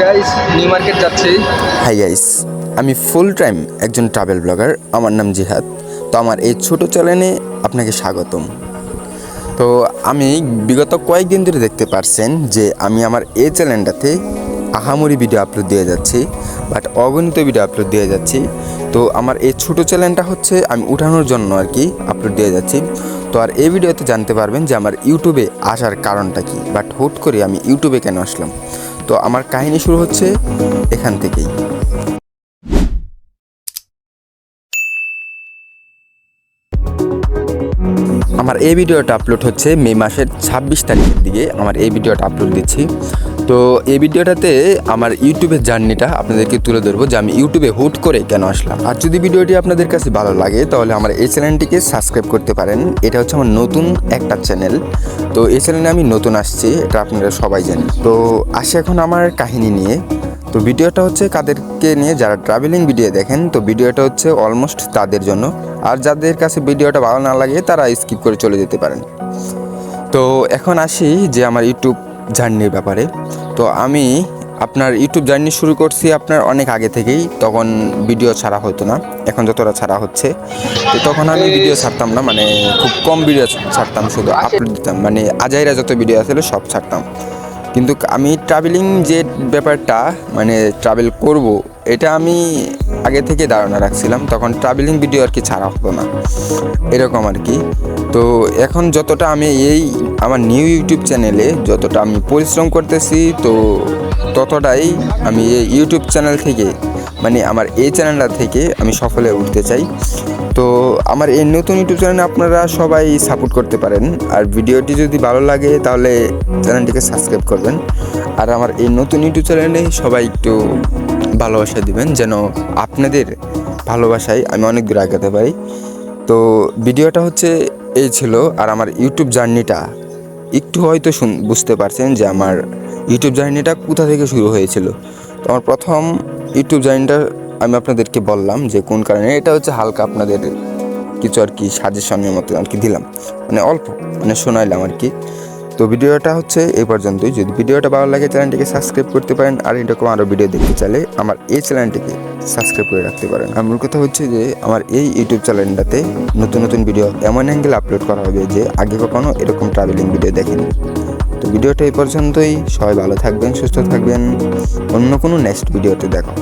Guys new market যাচ্ছি। Hi guys আমি full time একজন ট্রাভেল ব্লগার আমার নাম জিহাদ। তো আমার এই ছোট চ্যানেলে আপনাকে স্বাগতম। তো আমি বিগত কয়েকদিন ধরে দেখতে পারছেন যে আমি আমার এই চ্যানেলটাতে আহামরি ভিডিও আপলোড দিয়ে যাচ্ছি বাট অগণিত ভিডিও আপলোড দিয়ে যাচ্ছি। তো আমার এই ছোট চ্যানেলটা হচ্ছে আমি উঠানোর জন্য আর কি আপলোড দিয়ে যাচ্ছি। তো আর এই ভিডিওতে জানতে পারবেন যে আমার ইউটিউবে আসার কারণটা কি বাট হুট করে আমি ইউটিউবে কেন আসলাম? তো আমার কাহিনী শুরু হচ্ছে এখান থেকেই। আমার এই ভিডিওটা আপলোড হচ্ছে মে মাসের ছাব্বিশ তারিখের দিকে। আমার এই ভিডিওটা আপলোড দিচ্ছি। তো এই ভিডিওটাতে আমার ইউটিউবের জার্নিটা আপনাদেরকে তুলে ধরবো যে আমি ইউটিউবে হুট করে কেন আসলাম। আর যদি ভিডিওটি আপনাদের কাছে ভালো লাগে, তাহলে আমার এই চ্যানেলটিকে সাবস্ক্রাইব করতে পারেন। এটা হচ্ছে আমার নতুন একটা চ্যানেল। তো এই চ্যানেলে আমি নতুন আসছি, এটা আপনারা সবাই জানেন। তো আসি এখন আমার কাহিনী নিয়ে। তো ভিডিওটা হচ্ছে কাদেরকে নিয়ে যারা ট্রাভেলিং ভিডিও দেখেন, তো ভিডিওটা হচ্ছে অলমোস্ট তাদের জন্য। আর যাদের কাছে ভিডিওটা ভালো না লাগে, তারা স্কিপ করে চলে যেতে পারেন। তো এখন আসি যে আমার ইউটিউব জার্নির ব্যাপারে। তো আমি আপনার ইউটিউব জার্নি শুরু করছি আপনার অনেক আগে থেকেই তখন ভিডিও ছাড়া হতো না এখন যতটা ছাড়া হচ্ছে তো তখন আমি ভিডিও ছাড়তাম না মানে খুব কম ভিডিও ছাড়তাম শুধু আপলোড দিতাম মানে আজাইরা যত ভিডিও আসলে সব ছাড়তাম। কিন্তু আমি ট্রাভেলিং যে ব্যাপারটা মানে ট্রাভেল করব এটা আমি আগে থেকে ধারণা রাখছিলাম, তখন ট্রাভেলিং ভিডিও আর কি ছাড়া হতো না। এরকম আর কি। তো এখন যতটা আমি এই আমার নিউ ইউটিউব চ্যানেলে যতটা আমি পরিশ্রম করতেছি, তো ততটাই আমি এই ইউটিউব চ্যানেল থেকে মানে আমার এই চ্যানেলটা থেকে আমি সফলে উঠতে চাই। তো আমার এই নতুন ইউটিউব চ্যানেলে আপনারা সবাই সাপোর্ট করতে পারেন। আর ভিডিওটি যদি ভালো লাগে, তাহলে চ্যানেলটিকে সাবস্ক্রাইব করবেন। আর আমার এই নতুন ইউটিউব চ্যানেলে সবাই একটু ভালোবাসা দিবেন, যেন আপনাদের ভালোবাসায় আমি অনেক দূর আগাতে পারি। তো ভিডিওটা হচ্ছে এই ছিল, আর আমার ইউটিউব জার্নিটা একটু হয়তো শুন, বুঝতে পারছেন যে আমার ইউটিউব জার্নিটা কোথা থেকে শুরু হয়েছিল। তো আমার প্রথম ইউটিউব জার্নিটা আমি আপনাদেরকে বললাম যে কোন কারণে, এটা হচ্ছে হালকা আপনাদের কিছু আর কি সাজেশনের মতো আর কি দিলাম। মানে অল্প মানে শোনাইলাম আর কি। তো ভিডিওটা হচ্ছে এই পর্যন্তই। যদি ভিডিওটা ভালো লাগে, চ্যানেলটিকে সাবস্ক্রাইব করতে পারেন, আর এরকম আরও ভিডিও দেখতে চাইলে আমার এই চ্যানেলটিকে সাবস্ক্রাইব করে রাখতে পারেন। আর মূল কথা হচ্ছে যে, আমার এই ইউটিউব চ্যানেলটাতে নতুন নতুন ভিডিও এমন অ্যাঙ্গেল আপলোড করা হবে যে, আগে কখনো এরকম ট্রাভেলিং ভিডিও দেখেনি। তো ভিডিওটা এই পর্যন্তই। সবাই ভালো থাকবেন, সুস্থ থাকবেন। অন্য কোনো নেক্সট ভিডিওতে দেখো